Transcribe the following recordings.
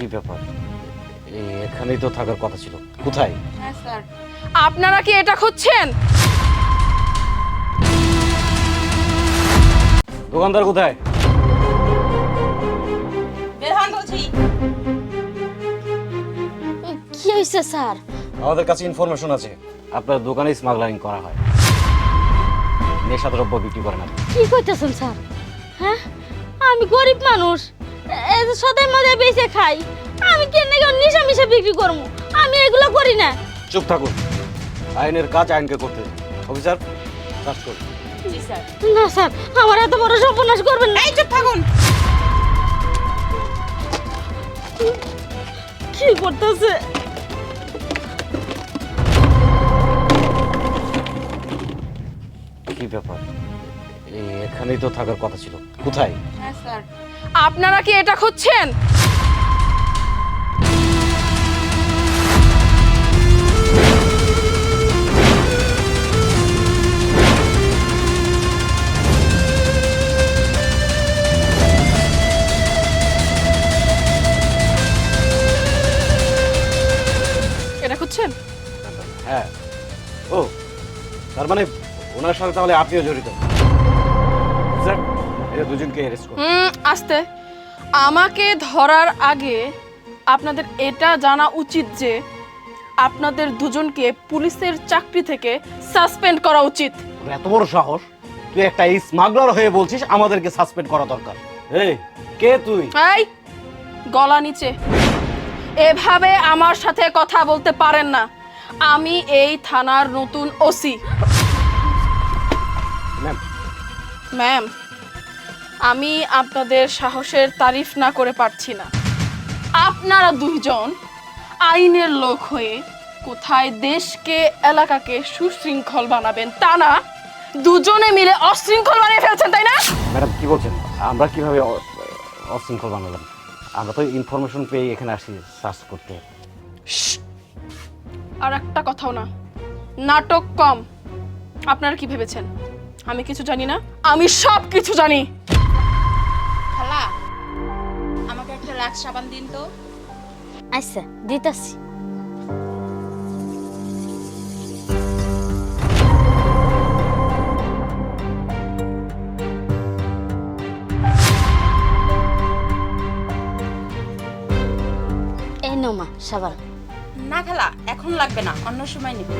কি ব্যাপার? এ- এখানেই তো থাকার কথা ছিল। কোথায়? হ্যাঁ স্যার। আপনারা কি এটা খুঁজছেন? দোকানদার কোথায়? বের হন বলছি। কি হয়েছে স্যার? আমাদের কাছে ইনফরমেশন আছে। আপনার দোকানে স্মাগলারিং করা হয়। নেশাদ্রব্য বিক্রি করেন আপনি। কি কইতেছেন স্যার? হ্যাঁ? আমি গরিব মানুষ। এই যে সদাই মজায় বেঁচে খাই। আমি কেন নিশা মিশা বিক্রি করব? আমি এগুলো করি না। চুপ থাকুন। আইনের কাজ আইনকে করতে। অফিসার করুন। না স্যার আমার এত বড় সর্বনাশ করবেন না। চুপ থাকুন। কি করতেছে? কি ব্যাপার? এখানেই তো থাকার কথা ছিল। কোথায়? হ্যাঁ স্যার। আপনারা কি এটা খুঁজছেন? এটা খুঁজছেন? হ্যাঁ। ও তার মানে ওনার সাথে তাহলে আপনিও জড়িত। এরা দুজনকে অ্যারেস্ট করুন হুম আস্তে। আমাকে ধরার আগে আপনাদের এটা জানা উচিত যে আপনাদের দুজনকে পুলিশের চাকরি থেকে সাসপেন্ড করা উচিত। তোর এত বড় সাহস? তুই একটা স্মাগলার হয়ে বলছিস আমাদেরকে সাসপেন্ড করা দরকার। এই কে তুই? এই গলা নিচে। এভাবে আমার সাথে কথা বলতে পারেন না। আমি এই থানার নতুন ওসি। ম্যাম ম্যাম আমি আপনাদের সাহসের তারিফ না করে পারছি না। আপনারা দুইজন আইনের লোক হয়ে কোথায় দেশকে এলাকাকে সুশৃঙ্খল বানাবেন তা না দুজনে মিলে অশৃঙ্খল বানিয়ে ফেলছেন তাই না? ম্যাডাম কি বলছেন? আমরা কীভাবে অ- অশৃঙ্খল বানালাম? আমরা তো ইনফরমেশন পেয়ে এখানে আসি সার্চ করতে। আর একটা কথাও না নাটক কম। আপনারা কি ভেবেছেন? আমি কিছু জানি না আমি সব কিছু জানি। লাক্স সাবান দিন তো। আচ্ছা দিতাছি। এই নো মা সাবান। না খালা এখন লাগবে না অন্য সময় নিব।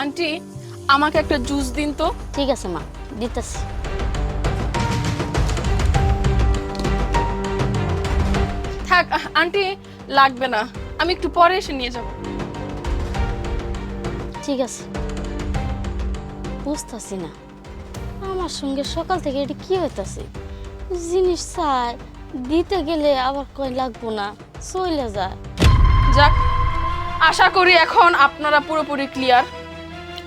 আন্টি আমাকে একটা জুস দিন তো। ঠিক আছে মা দিতাছি। থাক আন্টি লাগবে না। আমি একটু পরে এসে নিয়ে যাব। ঠিক আছে। বুঝতেছি না। আমার সঙ্গে সকাল থেকে এটা কি হইতাছে? জিনিস চাই দিতে গেলে আবার কয় লাগবো না চলে যায় যাক আশা করি এখন আপনারা পুরোপুরি ক্লিয়ার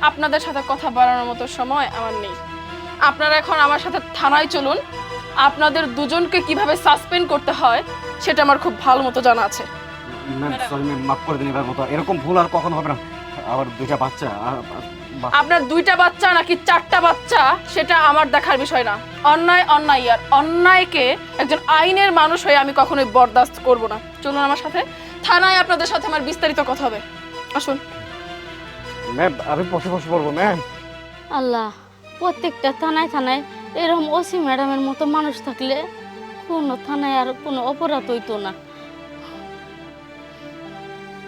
আপনাদের সাথে কথা বাড়ানোর মতো সময় আমার নেই। আপনারা এখন আমার সাথে থানায় চলুন। আপনাদের দুজনকে কীভাবে সাসপেন্ড করতে হয় সেটা আমার খুব ভালো মতো জানা আছে। ম্যাম সরি ম্যাম মাফ করে দিন এবার মতো। এরকম ভুল আর কখন হবে না। আবার দুইটা বাচ্চা আর- আর- বা- আপনার দুইটা বাচ্চা নাকি চারটা বাচ্চা সেটা আমার দেখার বিষয় না। অন্যায় অন্যায় আর অন্যায়কে একজন আইনের মানুষ হয়ে আমি কখনোই বরদাস্ত করব না। চলুন আমার সাথে। থানায় আপনাদের সাথে আমার বিস্তারিত কথা হবে। আসুন। ম্যাম আমি বসে বসে পড়ব ম্যাম। আল্লাহ প্রত্যেকটা থানায় থানায় এরকম ওসি ম্যাডামের মতো মানুষ থাকলে কোনো থানায় আর কোনো অপরাধ হইতো না।